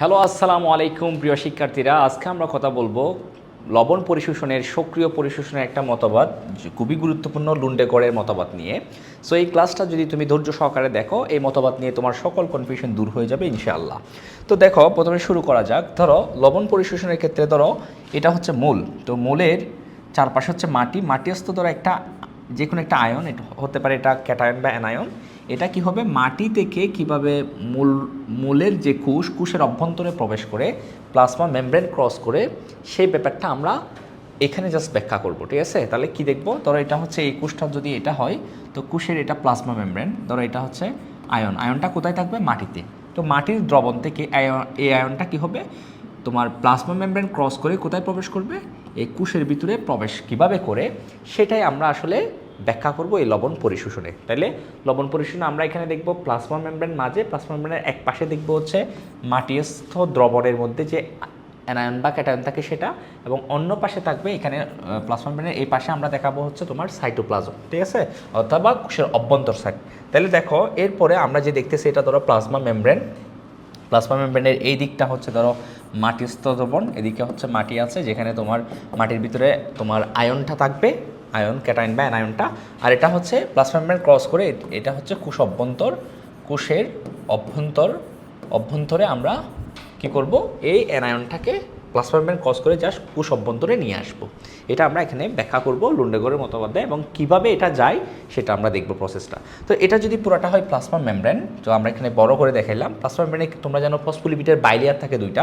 Hello, আসসালামু আলাইকুম প্রিয় শিক্ষার্থীরা। আজকে আমরা কথা বলব লবণ পরিশোষণের, সক্রিয় পরিশোষণের একটা মতবাদ খুবই গুরুত্বপূর্ণ লুন্ডেগড়ের মতবাদ নিয়ে। সো এই ক্লাসটা যদি তুমি ধৈর্য সহকারে দেখো, এই মতবাদ নিয়ে তোমার সকল কনফিউশন দূর হয়ে যাবে ইনশাআল্লাহ। তো দেখো, প্রথমে শুরু করা যাক। ধরো, লবণ পরিশোষণের ক্ষেত্রে ধরো, এটা হচ্ছে মূল। তো মূলের চারপাশে হচ্ছে মাটি। মাটি হচ্ছে ধরো একটা যে কোনো একটা আয়ন, এটা হতে পারে এটা ক্যাটায়ন বা অ্যানায়ন। এটা কি হবে? মাটি থেকে কীভাবে মূল, মূলের যে কুশ কুশের অভ্যন্তরে প্রবেশ করে প্লাজমা মেমব্রেন ক্রস করে সেই ব্যাপারটা আমরা এখানে জাস্ট ব্যাখ্যা করব, ঠিক আছে? তাহলে কি দেখব? ধরো এটা হচ্ছে এই কুশটা যদি এটা হয়, তো কুশের এটা প্লাজমা মেমব্রেন, ধরো এটা হচ্ছে আয়ন। আয়নটা কোথায় থাকবে? মাটিতে। তো মাটির দ্রবণ থেকে আয়ন, এই আয়নটা কি হবে? তোমার প্লাজমা মেমব্রেন ক্রস করে কোথায় প্রবেশ করবে? এই কুশের ভিতরে প্রবেশ কীভাবে করে? সেটাই আমরা আসলে ব্যাখ্যা করব এই লবণ পরিশোষণে। তাইলে লবণ পরিশোষণে আমরা এখানে দেখব প্লাজমা মেমব্রেন মাঝে, প্লাজমা মেমব্রেনের এক পাশে দেখব হচ্ছে মাটিস্থ দ্রবণের মধ্যে যে অ্যানায়ন বা ক্যাটায়ন থাকে সেটা, এবং অন্য পাশে থাকবে এখানে প্লাজমা মেমব্রেনের এই পাশে আমরা দেখাবো হচ্ছে তোমার সাইটোপ্লাজম ঠিক আছে? অথবা কোষের অভ্যন্তর সাইড তাহলে দেখো, এরপরে আমরা যে দেখতেছি এটা ধরো প্লাজমা মেমব্রেন। প্লাজমা মেমব্রেনের এই দিকটা হচ্ছে ধরো মাটিস্থ দ্রবণ, এদিকে হচ্ছে মাটি আছে যেখানে তোমার মাটির ভিতরে তোমার আয়নটা থাকবে। আয়ন, ক্যাটাইন বা অ্যানায়নটা আর এটা হচ্ছে প্লাসমেম্ব্রেন মেমব্রেন ক্রস করে এটা হচ্ছে কুশ অভ্যন্তর কুশের অভ্যন্তর। অভ্যন্তরে আমরা কি করব? এই অ্যানায়নটাকে প্লাজমা মেমব্রেন কস করে জাস্ট কুশ অভ্যন্তরে নিয়ে আসব। এটা আমরা এখানে ব্যাখ্যা করব লুন্ডেগরের মতবাদে এবং কীভাবে এটা যায় সেটা আমরা দেখব প্রসেসটা তো এটা যদি পুরাটা হয় প্লাসমা মেমব্রেন তো আমরা এখানে বড় করে দেখাইলাম। প্লাসমা মেমব্রেনে তোমরা জানো ফসফোলিপিডের বাইলেয়ার থাকে দুইটা।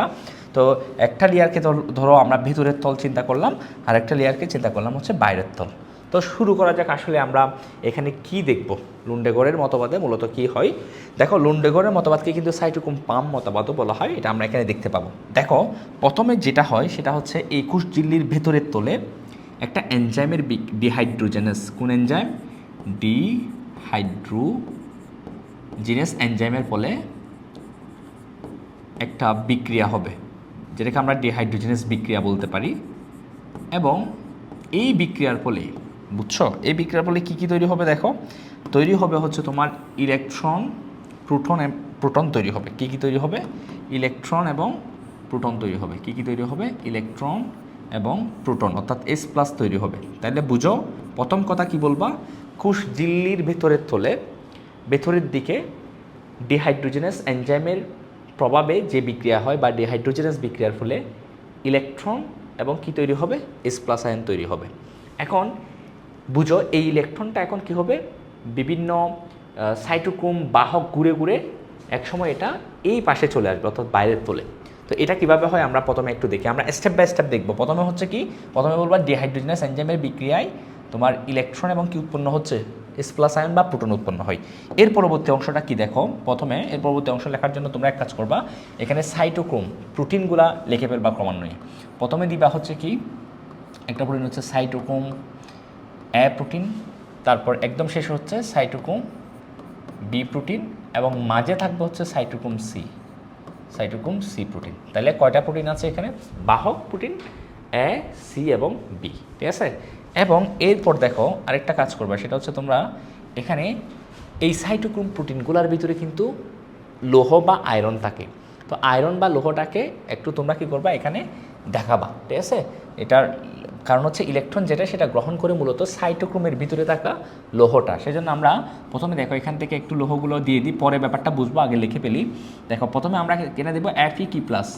তো একটা লেয়ারকে ধরো আমরা ভেতরের তল চিন্তা করলাম আর একটা লেয়ারকে চিন্তা করলাম হচ্ছে বাইরের তল। তো শুরু করা যাক আসলে আমরা এখানে কি দেখব। লুন্ডেগড়ের মতবাদে মূলত কি হয়? দেখো লুন্ডেগড়ের মতবাদকে কিন্তু সাইটোকুম পাম মতবাদও বলা হয়, এটা আমরা এখানে দেখতে পাবো। দেখো, প্রথমে যেটা হয় সেটা হচ্ছে একুশ জিল্লির ভেতরের তলে একটা এনজাইমের ডিহাইড্রোজেনাস। কোন এনজাইম? ডি হাইড্রো জিনাস এনজাইমের ফলে একটা বিক্রিয়া হবে, যেটাকে আমরা ডিহাইড্রোজেনাস বিক্রিয়া বলতে পারি। এবং এই বিক্রিয়ার ফলে বুঝছ? এই বিক্রিয়ার ফলে কী কী তৈরি হবে দেখো? তৈরি হবে হচ্ছে তোমার ইলেকট্রন প্রোটন প্রোটন তৈরি হবে। কী কী তৈরি হবে? ইলেকট্রন এবং প্রোটন তৈরি হবে। কী কী তৈরি হবে? ইলেকট্রন এবং প্রোটন অর্থাৎ এস প্লাস তৈরি হবে। তাহলে বুঝো, প্রথম কথা কি বলবা? কুশ দিল্লির ভেতরের তোলে ভেতরের দিকে ডিহাইড্রোজেনাস এনজাইমের প্রভাবে যে বিক্রিয়া হয় বা ডিহাইড্রোজেনাস বিক্রিয়ার ফলে ইলেকট্রন এবং কি তৈরি হবে? এস প্লাস আয়ন তৈরি হবে। এখন বুঝো, এই ইলেকট্রনটা এখন কি হবে? বিভিন্ন সাইটোক্রোম বাহক ঘুরে ঘুরে একসময় এটা এই পাশে চলে আসবে, অর্থাৎ বাইরের তোলে। তো এটা কীভাবে হয় আমরা প্রথমে একটু দেখি। আমরা স্টেপ বাই স্টেপ দেখব। প্রথমে হচ্ছে কি, প্রথমে বলব ডিহাইড্রোজেনাস এনজাইমের বিক্রিয়ায় তোমার ইলেকট্রন এবং কি উৎপন্ন হচ্ছে? এস প্লাস আয়ন বা প্রোটন উৎপন্ন হয়। এর পরবর্তী অংশটা কি দেখো? প্রথমে, এর পরবর্তী অংশ লেখার জন্য তোমরা এক কাজ করবা, এখানে সাইটোক্রোম প্রোটিনগুলা লিখে ফেলবা ক্রমান্বয়ে। প্রথমে দিবা হচ্ছে কি, একটা প্রোটিন হচ্ছে সাইটোক্রোম এ প্রোটিন তারপর একদম শেষ হচ্ছে সাইটোক্রোম বি প্রোটিন এবং মাঝে থাকবে হচ্ছে cytochrome C cytochrome C protein তাহলে কয়টা প্রোটিন আছে এখানে? বাহক প্রোটিন এ সি এবং বি ঠিক আছে? এবং এরপর দেখো আরেকটা কাজ করবে, সেটা হচ্ছে তোমরা এখানে এই সাইটোক্রোম প্রোটিনগুলোর ভিতরে কিন্তু লোহ বা আয়রন থাকে। তো আয়রন বা লোহটাকে একটু তোমরা কি করবা এখানে দেখাবা, ঠিক আছে? এটার কারণ হচ্ছে ইলেকট্রন যেটা, সেটা গ্রহণ করে মূলত সাইটোক্রোমের ভিতরে থাকা লোহটা। সেজন্য আমরা প্রথমে দেখো এখান থেকে একটু লোহগুলো দিয়ে দিই, পরে ব্যাপারটা বুঝব, আগে লিখে ফেলি। দেখো, প্রথমে আমরা কেনে দেবো এফ ই কি প্লাস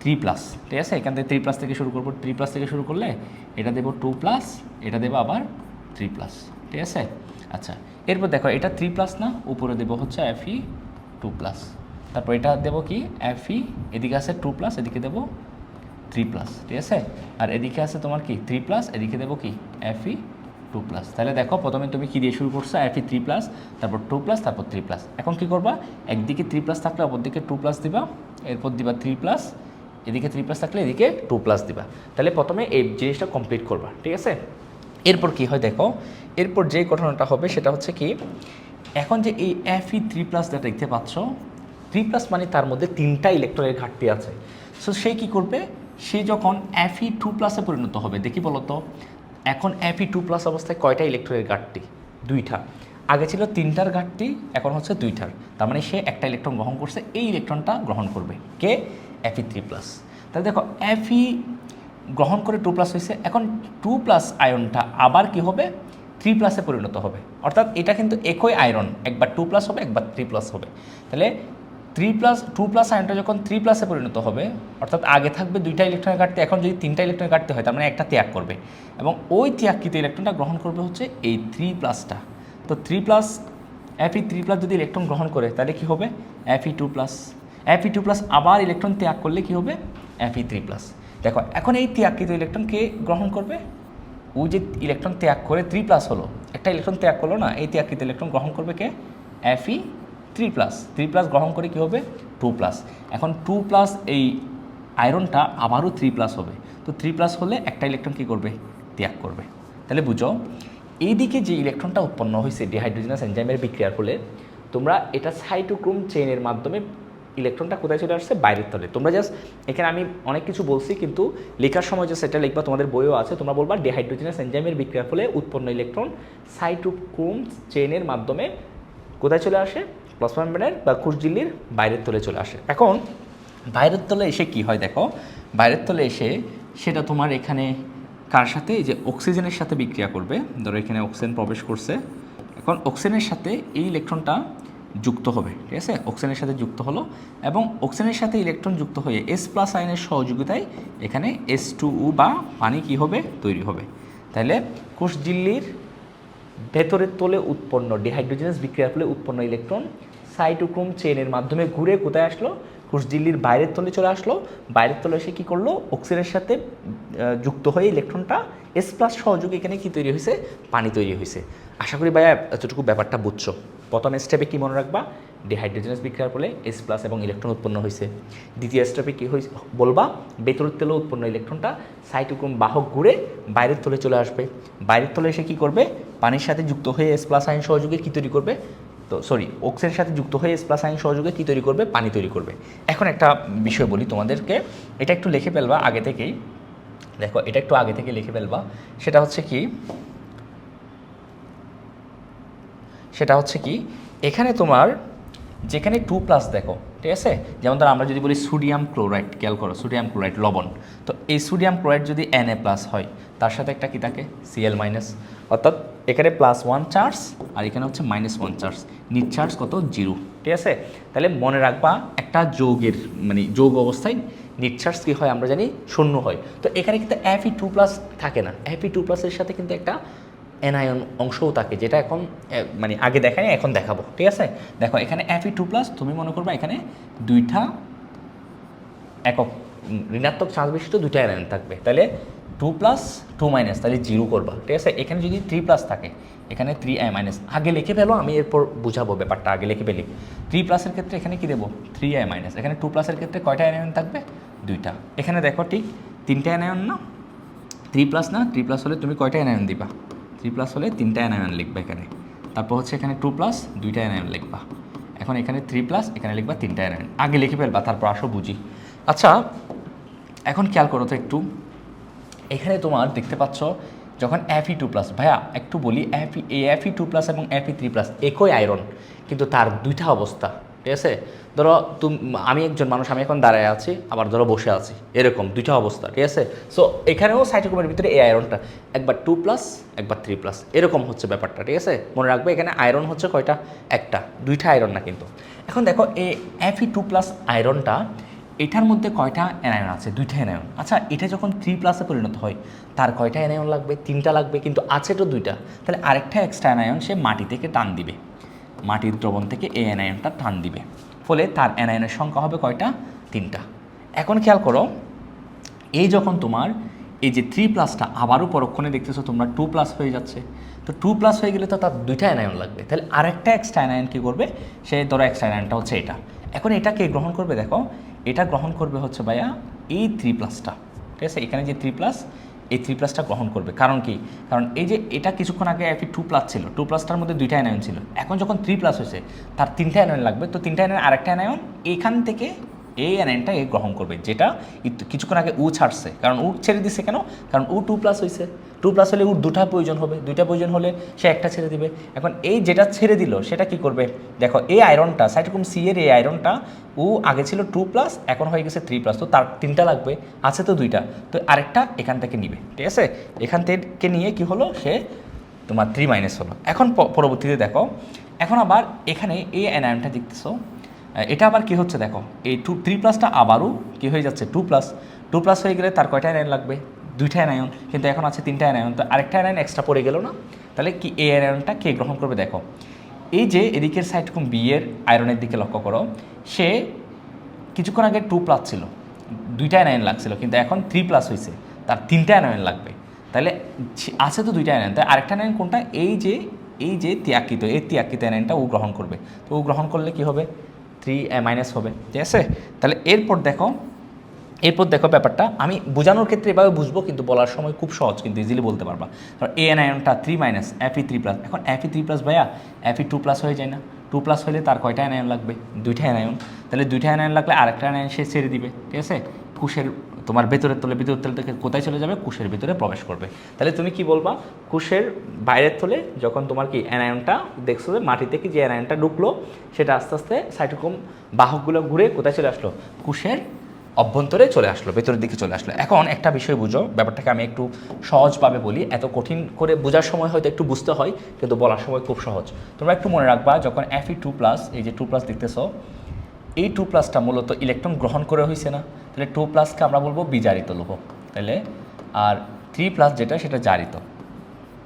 থ্রি প্লাস ঠিক আছে? এখান থেকে থ্রি প্লাস থেকে শুরু করব। থ্রি প্লাস থেকে শুরু করলে এটা দেবো টু প্লাস এটা দেবো আবার থ্রি প্লাস ঠিক আছে? আচ্ছা এরপর দেখো, এটা থ্রি প্লাস না, উপরে দেবো হচ্ছে এফ ই টু প্লাস তারপর এটা দেবো কি? এফ ই এদিকে আছে টু প্লাস এদিকে দেবো থ্রি প্লাস ঠিক আছে? আর এদিকে আছে তোমার কি? থ্রি প্লাস এদিকে দেবো কি? এফ ই টু প্লাস তাহলে দেখো, প্রথমে তুমি কি দিয়ে শুরু করছ? এফ ই থ্রি প্লাস তারপর টু প্লাস তারপর থ্রি প্লাস এখন কি করবা? একদিকে থ্রি প্লাস থাকলে অপর দিকে টু প্লাস দিবা, এরপর দিবা থ্রি প্লাস এদিকে থ্রি প্লাস থাকলে এদিকে টু প্লাস দিবা। তাহলে প্রথমে এই জিনিসটা কমপ্লিট করবা, ঠিক আছে? এরপর কি হয় দেখো, এরপর যে ঘটনাটা হবে সেটা হচ্ছে কি, এখন যে এই এফ ই থ্রি প্লাস যেটা দেখতে পাচ্ছ থ্রি প্লাস মানে তার মধ্যে তিনটা ইলেকট্রনের ঘাটতি আছে। সো সে কী করবে? সে যখন এফ টু প্লাসে পরিণত হবে, দেখি বলতো, এখন এফ টু প্লাস অবস্থায় কয়টা ইলেকট্রনের ঘাটতি? দুইটা। আগে ছিল তিনটার ঘাটতি, এখন হচ্ছে দুইটার। তার মানে সে একটা ইলেকট্রন গ্রহণ করছে, এই ইলেকট্রনটা গ্রহণ করবে। কে? এফি থ্রি প্লাস তাহলে দেখো এফি গ্রহণ করে টু প্লাস হয়েছে, এখন টু প্লাস আয়নটা আবার কি হবে? থ্রি প্লাসে পরিণত হবে। অর্থাৎ এটা কিন্তু একই আয়রন একবার টু প্লাস হবে, একবার থ্রি প্লাস হবে। তাহলে থ্রি প্লাস টু প্লাস আয়নটা যখন থ্রি প্লাসে পরিণত হবে, অর্থাৎ আগে থাকবে দুইটা ইলেকট্রনের কাটতে এখন যদি তিনটা ইলেকট্রন কাটতে হয়, তার মানে একটা ত্যাগ করবে। এবং ওই ত্যাগকৃত ইলেকট্রনটা গ্রহণ করবে হচ্ছে এই থ্রি প্লাসটা তো three plus F E three plus যদি ইলেকট্রন গ্রহণ করে, তাহলে কি হবে? F E two plus F E two plus আবার ইলেকট্রন ত্যাগ করলে কি হবে? এফি থ্রি প্লাস দেখো, এখন এই ত্যাগকৃত ইলেকট্রন কে গ্রহণ করবে? ওই যে ইলেকট্রন ত্যাগ করে থ্রি প্লাস হলো, একটা ইলেকট্রন ত্যাগ করল না, এই ত্যাগকৃত ইলেকট্রন গ্রহণ করবে কে? F E three plus three plus গ্রহণ করে কী হবে? টু প্লাস এখন টু প্লাস এই আয়রনটা আবারও থ্রি প্লাস হবে। তো থ্রি প্লাস হলে একটা ইলেকট্রন কী করবে? ত্যাগ করবে। তাহলে বুঝো, এইদিকে যে ইলেকট্রনটা উৎপন্ন হয়েছে ডিহাইড্রোজেনাস এনজাইমের বিক্রিয়ার ফলে, তোমরা এটা সাইটোক্রোম চেইনের মাধ্যমে ইলেকট্রনটা কোথায় চলে আসছে? বাইরের তলে। তোমরা জাস্ট এখানে আমি অনেক কিছু বলছি, কিন্তু লেখার সময় যে সেটা লিখবা, তোমাদের বইও আছে, তোমরা বলবা ডিহাইড্রোজেনাস এনজাইমের বিক্রিয়ার ফলে উৎপন্ন ইলেকট্রন সাইটোক্রোম চেইনের মাধ্যমে কোথায় চলে আসে? প্লাজমা মেমব্রেনের বা কুশঝিল্লির বাইরের তলে চলে আসে। এখন বাইরের তলে এসে কি হয় দেখো? বাইরের তলে এসে সেটা তোমার এখানে কার সাথে? যে অক্সিজেনের সাথে বিক্রিয়া করবে। ধরো এখানে অক্সিজেন প্রবেশ করছে। এখন অক্সিজেনের সাথে এই ইলেকট্রনটা যুক্ত হবে, ঠিক আছে? অক্সিজেনের সাথে যুক্ত হলো এবং অক্সিজেনের সাথে ইলেকট্রন যুক্ত হয়ে এস প্লাস আয়নের সহযোগিতায় এখানে এস টু বা পানি কী হবে? তৈরি হবে। তাহলে কোষঝিল্লির ভেতরের তলে উৎপন্ন ডিহাইড্রোজেনাস বিক্রিয়ার ফলে উৎপন্ন ইলেকট্রন সাইটোক্রোম চেনের মাধ্যমে ঘুরে কোথায় আসলো? কোষঝিল্লির বাইরের তলে চলে আসলো। বাইরের তলে এসে কী করল? অক্সিজেনের সাথে যুক্ত হয়ে ইলেকট্রনটা এস প্লাস সহযোগে এখানে কি তৈরি হয়েছে? পানি তৈরি হয়েছে। আশা করি ভাইয়া এতটুকু ব্যাপারটা বুঝছ। প্রথম স্টেপে কি মনে রাখবা? ডিহাইড্রোজেনাস বিক্রিয়ার ফলে এস প্লাস এবং ইলেকট্রন উৎপন্ন হয়েছে। দ্বিতীয় স্টেপে কী হয়েছে বলবা? ভেতরের তেলে উৎপন্ন ইলেকট্রনটা সাইটোক্রোম বাহক ঘুরে বাইরের তলে চলে আসবে। বাইরের তলে এসে কী করবে? পানির সাথে যুক্ত হয়ে এস প্লাস আইন সহযোগে কী তৈরি করবে? তো সরি অক্সিজেনের সাথে যুক্ত হয়ে এস প্লাস আইন সহযোগে কী তৈরি করবে? পানি তৈরি করবে। এখন একটা বিষয় বলি তোমাদেরকে, এটা একটু লিখে ফেলবা আগে থেকেই। দেখো, এটা একটু আগে থেকে লিখে ফেলবা। সেটা হচ্ছে কি, সেটা হচ্ছে কি, এখানে তোমার যেখানে টু প্লাস দেখো, ঠিক আছে? যেমন ধর আমরা যদি বলি সোডিয়াম ক্লোরাইড খেয়াল করো সোডিয়াম ক্লোরাইড লবণ। তো এই সোডিয়াম ক্লোরাইড যদি এন এ প্লাস হয়, তার সাথে একটা কি থাকে? সিএল মাইনাস অর্থাৎ এখানে প্লাস ওয়ান চার্জ আর এখানে হচ্ছে minus one charge net charge কত? জিরো ঠিক আছে? তাহলে মনে রাখবা, একটা যৌগের মানে যৌগ অবস্থায় নিট চার্জ কী হয়? আমরা জানি শূন্য হয়। তো এখানে কিন্তু এফি টু প্লাস থাকে না। এফি টু প্লাসের সাথে কিন্তু একটা অ্যানায়ন অংশও থাকে, যেটা এখন মানে আগে দেখায় এখন দেখাবো। ঠিক আছে? দেখো, এখানে এফি টু প্লাস তুমি মনে করবে এখানে দুইটা একক ঋণাত্মক চার্জ বিশিষ্ট দুইটা অ্যানায়ন থাকবে। তাহলে টু প্লাস টু মাইনাস তাহলে জিরো করবা। ঠিক আছে? এখানে যদি থ্রি প্লাস থাকে, এখানে থ্রি আই মাইনাস আগে লিখে ফেলো, আমি এরপর বুঝাবো ব্যাপারটা, আগে লিখে ফেলি। থ্রি প্লাসের ক্ষেত্রে এখানে কি দেবো? থ্রি আই মাইনাস এখানে টু প্লাসের ক্ষেত্রে কয়টা অ্যানায়ন থাকবে? দুইটা। এখানে দেখো ঠিক, তিনটা অ্যানায়ন না? থ্রি প্লাস না? থ্রি প্লাস হলে তুমি কয়টা অ্যানায়ন দিবা? থ্রি প্লাস হলে তিনটা অ্যানায়ন লিখবা এখানে। তারপর হচ্ছে এখানে টু প্লাস দুইটা অ্যানায়ন লিখবা। এখন এখানে থ্রি প্লাস এখানে লিখবা তিনটা অ্যানায়ন আগে লিখে ফেলবা, তারপর আসো বুঝি। আচ্ছা এখন খেয়াল করো তো একটু। এখানে তোমার দেখতে পাচ্ছ যখন এফি টু প্লাস ভাইয়া, একটু বলি এফি এ এফি টু প্লাস এবং এফি থ্রি প্লাস একই আয়রন কিন্তু তার দুইটা অবস্থা, ঠিক আছে? ধরো তুমি, আমি একজন মানুষ, আমি এখন দাঁড়ায় আছি, আবার ধরো বসে আছি, এরকম দুইটা অবস্থা, ঠিক আছে? সো এখানেও সাইটোক্রোমের ভিতরে এই আয়রনটা একবার টু প্লাস একবার থ্রি প্লাস এরকম হচ্ছে ব্যাপারটা, ঠিক আছে? মনে রাখবে এখানে আয়রন হচ্ছে কয়টা? একটা, দুইটা আয়রন না কিন্তু। এখন দেখো, এই এফি টু প্লাস আয়রনটা এটার মধ্যে কয়টা অ্যানায়ন আছে? দুইটা অ্যানায়ন আচ্ছা এটা যখন থ্রি প্লাসে পরিণত হয়, তার কয়টা অ্যানায়ন লাগবে? তিনটা লাগবে, কিন্তু আছে তো দুইটা। তাহলে আরেকটা এক্সট্রা অ্যানায়ন সে মাটি থেকে টান দিবে। মাটির দ্রবণ থেকে এই অ্যানায়নটা টান দিবে। ফলে তার অ্যানায়নের সংখ্যা হবে কয়টা? তিনটা। এখন খেয়াল করো, এই যখন তোমার এই যে থ্রি প্লাসটা আবারও পরক্ষণে দেখতেছো, তোমরা টু প্লাস হয়ে যাচ্ছে। তো টু প্লাস হয়ে গেলে তো তার দুইটা অ্যানায়ন লাগবে। তাহলে আরেকটা এক্সট্রা অ্যানায়ন কী করবে? সে ধরো এক্সট্রা অ্যানায়নটা হচ্ছে এটা। এখন এটা কে গ্রহণ করবে? দেখো এটা গ্রহণ করবে হচ্ছে ভাইয়া এই থ্রি প্লাসটা ঠিক আছে? এখানে যে থ্রি প্লাস এই থ্রি প্লাসটা গ্রহণ করবে। কারণ কি? কারণ এই যে এটা কিছুক্ষণ আগে একটি টু প্লাস ছিল। টু প্লাসটার মধ্যে দুইটা অ্যানায়ন ছিল। এখন যখন থ্রি প্লাস হয়েছে, তার তিনটা অ্যানায়ন লাগবে। তো তিনটা অ্যানায়ন আরেকটা অ্যানায়ন এখান থেকে এই অ্যানায়নটা এ গ্রহণ করবে, যেটা কিছুক্ষণ আগে উ ছাড়ছে। কারণ উ ছেড়ে দিছে কেন? কারণ উ টু প্লাস হয়েছে টু প্লাস হলে উর দুটা প্রয়োজন হবে। দুইটা প্রয়োজন হলে সে একটা ছেড়ে দিবে। এখন এই যেটা ছেড়ে দিল, সেটা কি করবে? দেখো এই আয়রনটা সাইটোকুম সি এর এই আয়রনটা ও আগে ছিল টু প্লাস এখন হয়ে গেছে থ্রি প্লাস তো তার তিনটা লাগবে, আছে তো দুইটা। তো আরেকটা এখান থেকে নিবে, ঠিক আছে? এখান থেকে নিয়ে কি হলো? সে তোমার থ্রি মাইনাস হলো। এখন পরবর্তীতে দেখো, এখন আবার এখানে এই অ্যানায়নটা দেখতেছো। এটা আবার কি হচ্ছে দেখো? এই টু থ্রি প্লাসটা আবারও কি হয়ে যাচ্ছে? টু প্লাস টু প্লাস হয়ে গেলে তার কয়টা অ্যানায়ন লাগবে? দুইটা অ্যানায়ন কিন্তু এখন আছে তিনটা অ্যানায়ন তো আরেকটা অ্যানায়ন এক্সট্রা পড়ে গেল না? তাহলে কি এই অ্যানায়নটা কে গ্রহণ করবে দেখো? এই যে এদিকের সাইডকুম বি এর আয়রনের দিকে লক্ষ্য করো, সে কিছুক্ষণ আগে টু প্লাস ছিল। দুইটা অ্যানায়ন লাগছিল। কিন্তু এখন থ্রি প্লাস হয়েছে তার তিনটা অ্যানায়ন লাগবে। তাহলে আছে তো দুইটা অ্যানায়ন তাই আরেকটা অ্যানায়ন কোনটা? এই যে এই যে তিয়াকিত, এই তিয়াকিত অ্যানায়নটা ও গ্রহণ করবে। তো ও গ্রহণ করলে কি হবে? থ্রি মাইনাস হবে। ঠিক আছে? তাহলে এরপর দেখো এরপর দেখো ব্যাপারটা। আমি বোঝানোর ক্ষেত্রে এভাবে বুঝব, কিন্তু বলার সময় খুব সহজ, কিন্তু ইজিলি বলতে পারবা। কারণ A N আয়নটা three minus F E three plus এখন এফ ই থ্রি প্লাস ভাইয়া এফ ই টু প্লাস হয়ে যায় না। টু প্লাস হলে তার কয়টা অ্যানায়ন লাগবে? দুইটা অ্যানায়ন তাহলে দুইটা অ্যানায়ন লাগলে আরেকটা অ্যানায়ন সে ছেড়ে দিবে। ঠিক আছে? কুশের তোমার ভেতরের তলে, ভিতরের তলে থেকে কোথায় চলে যাবে? কুশের ভিতরে প্রবেশ করবে। তাহলে তুমি কি বলবা? কুশের বাইরের তলে যখন তোমার কি অ্যানায়নটা দেখছ যে মাটি থেকে যে অ্যানায়নটা ঢুকলো, সেটা আস্তে আস্তে সাইটোকম বাহকগুলো ঘুরে কোথায় চলে আসলো? কুশের অভ্যন্তরে চলে আসলো, ভেতরের দিকে চলে আসলো। এখন একটা বিষয় বুঝো, ব্যাপারটাকে আমি একটু সহজভাবে বলি। এত কঠিন করে বোঝার সময় হয়তো একটু বুঝতে হয়, কিন্তু বলার সময় খুব সহজ। তোমরা একটু মনে রাখবা, যখন এফি টু প্লাস এই যে টু প্লাস দেখতেছো, এই টু প্লাসটা মূলত ইলেকট্রন গ্রহণ করে হয়েছে না? তাহলে টু প্লাসকে আমরা বলব বিজারিত লোহ তাহলে আর থ্রি প্লাস যেটা, সেটা জারিত।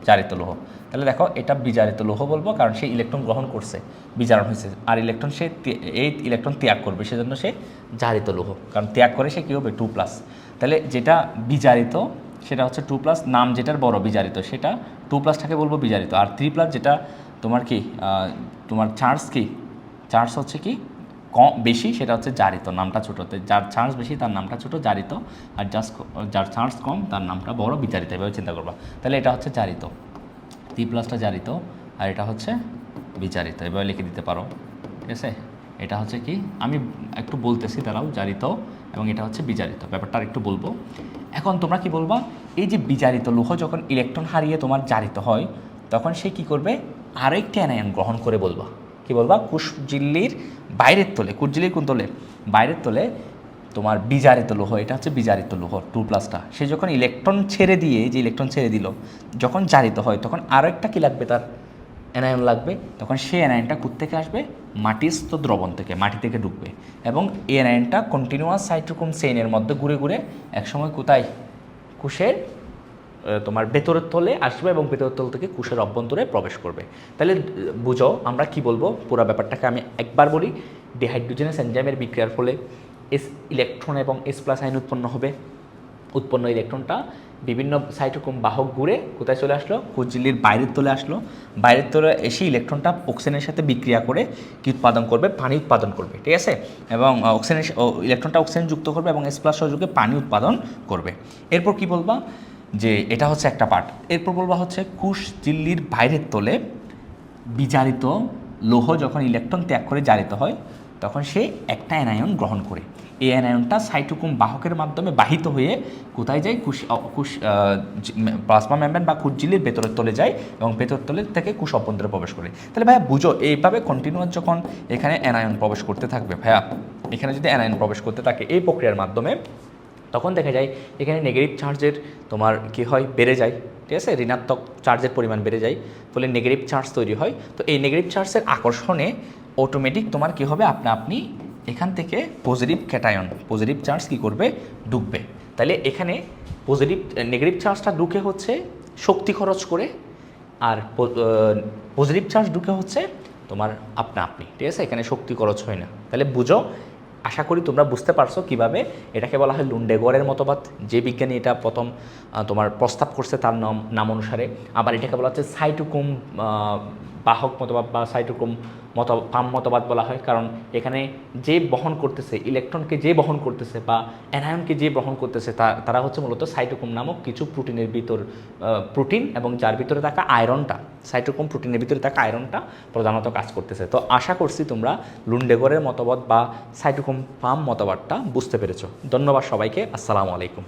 জারিত লোহ তাহলে দেখো, এটা বিজারিত লোহ বলব, কারণ সে ইলেকট্রন গ্রহণ করছে, বিজারণ হয়েছে। আর ইলেকট্রন সে এই ইলেকট্রন ত্যাগ করবে, সেজন্য সে জারিত লোহ কারণ ত্যাগ করে সে কী হবে? টু প্লাস তাহলে যেটা বিজারিত, সেটা হচ্ছে টু প্লাস নাম যেটার বড়, বিজারিত। সেটা টু প্লাসটাকে বলব বিজারিত। আর থ্রি প্লাস যেটা তোমার কি তোমার চার্জ কি? চার্জ হচ্ছে কি? কম বেশি, সেটা হচ্ছে জারিত, নামটা ছোটোতে। যার চান্স বেশি, তার নামটা ছোট, জারিত। আর জাস্ট যার চান্স কম, তার নামটা বড়, বিচারিত, এভাবে চিন্তা করবা। তাহলে এটা হচ্ছে জারিত। থ্রি প্লাসটা জারিত, আর এটা হচ্ছে বিচারিত, এভাবে লিখে দিতে পারো। ঠিক আছে? এটা হচ্ছে কি? আমি একটু বলতেছি তারাও জারিত এবং এটা হচ্ছে বিচারিত। ব্যাপারটা আর একটু বলব। এখন তোমরা কি বলবা? এই যে বিচারিত লোহ যখন ইলেকট্রন হারিয়ে তোমার জারিত হয়, তখন সে কি করবে? আরেকটি অ্যানায়ন গ্রহণ করে বলবা। কি বলবা? কুশজিল্লির বাইরের তলে। কুশজিল্লির কোন তলে? বাইরের তলে তোমার বিজারিত লোহ, এটা হচ্ছে বিজারিত লোহ, টু প্লাসটা। সে যখন ইলেকট্রন ছেড়ে দিয়ে, যে ইলেকট্রন ছেড়ে দিল, যখন জারিত হয়, তখন আরও একটা কী লাগবে তার? অ্যানায়ন লাগবে। তখন সেই অ্যানায়নটা থেকে আসবে? মাটিস্থ দ্রবণ থেকে, মাটি থেকে ঢুকবে। এবং এই অ্যানায়নটা কন্টিনিউয়াস সাইট্রোকম সেইনের মধ্যে ঘুরে ঘুরে একসময় কোথায়? কুশের তোমার ভেতরের তলে আসবে এবং ভেতরের তল থেকে কুশের অভ্যন্তরে প্রবেশ করবে। তাহলে বুঝো আমরা কি বলব? পুরো ব্যাপারটাকে আমি একবার বলি ডিহাইড্রোজেনাস এনজাইমের বিক্রিয়ার ফলে এস ইলেকট্রন এবং এস প্লাস আইন উৎপন্ন হবে। উৎপন্ন ইলেকট্রনটা বিভিন্ন সাইটোকম বাহক ঘুরে কোথায় চলে আসলো? কুজিল্লির বাইরের তলে আসলো। বাইরের তলে এসে ইলেকট্রনটা অক্সিজেনের সাথে বিক্রিয়া করে কি উৎপাদন করবে? পানি উৎপাদন করবে, ঠিক আছে? এবং অক্সিজেন ইলেকট্রনটা অক্সিজেন যুক্ত করবে এবং এস প্লাস সহযোগে পানি উৎপাদন করবে। এরপর কি বলবা? যে এটা হচ্ছে একটা পার্ট এরপর বলবা হচ্ছে কুশ জিল্লির বাইরের তলে বিজারিত লৌহ যখন ইলেকট্রন ত্যাগ করে জারিত হয়, তখন সে একটা অ্যানায়ন গ্রহণ করে। এই অ্যানায়নটা সাইটোকুম বাহকের মাধ্যমে বাহিত হয়ে কোথায় যায়? কুশ কুশ প্লাজমা মেমব্রেন বা কুশঝিল্লির ভেতরের তলে যায় এবং ভেতর তলে থেকে কুশ অভ্যন্তরে প্রবেশ করে। তাহলে ভাইয়া বুঝো, এইভাবে কন্টিনিউয়াস যখন এখানে অ্যানায়ন প্রবেশ করতে থাকবে, ভাইয়া, এখানে যদি অ্যানায়ন প্রবেশ করতে থাকে এই প্রক্রিয়ার মাধ্যমে তখন দেখা যায় এখানে নেগেটিভ চার্জের তোমার কি হয়? বেড়ে যায়। ঠিক আছে? ঋণাত্মক চার্জের পরিমাণ বেড়ে যায়। ফলে নেগেটিভ চার্জ তৈরি হয়। তো এই নেগেটিভ চার্জের আকর্ষণে অটোমেটিক তোমার কি হবে? আপনা আপনি এখান থেকে পজিটিভ ক্যাটায়ন পজিটিভ চার্জ কি করবে? ডুববে তাহলে এখানে পজিটিভ নেগেটিভ চার্জটা ঢুকে হচ্ছে শক্তি খরচ করে আর পজিটিভ চার্জ ঢুকে হচ্ছে তোমার আপনা আপনি। ঠিক আছে? এখানে শক্তি খরচ হয় না। তাহলে বুঝো আশা করি তোমরা বুঝতে পারছ কীভাবে। এটাকে বলা হয় লুন্ডেগরের মতবাদ যে বিজ্ঞানী এটা প্রথম তোমার প্রস্তাব করছে তার নাম নাম অনুসারে। আবার এটাকে বলা হচ্ছে সাইটোকুম বাহক মতবাদ বা সাইটোকুম মত, পাম মতবাদ বলা হয়। কারণ এখানে যে বহন করতেছে, ইলেকট্রনকে যে বহন করতেছে বা অ্যানায়নকে যে বহন করতেছে, তা, তারা হচ্ছে মূলত সাইটোকুম নামক কিছু প্রোটিনের ভিতর প্রোটিন এবং যার ভিতরে থাকা আয়রনটা, সাইটোক্রোম প্রোটিনের ভিতরে থাকা আয়রনটা প্রধানত কাজ করতেছে। তো আশা করছি তোমরা লুন্ডেগরের মতবাদ বা সাইটোক্রোম পাম মতবাদটা বুঝতে পেরেছ। ধন্যবাদ সবাইকে। আসসালামু আলাইকুম।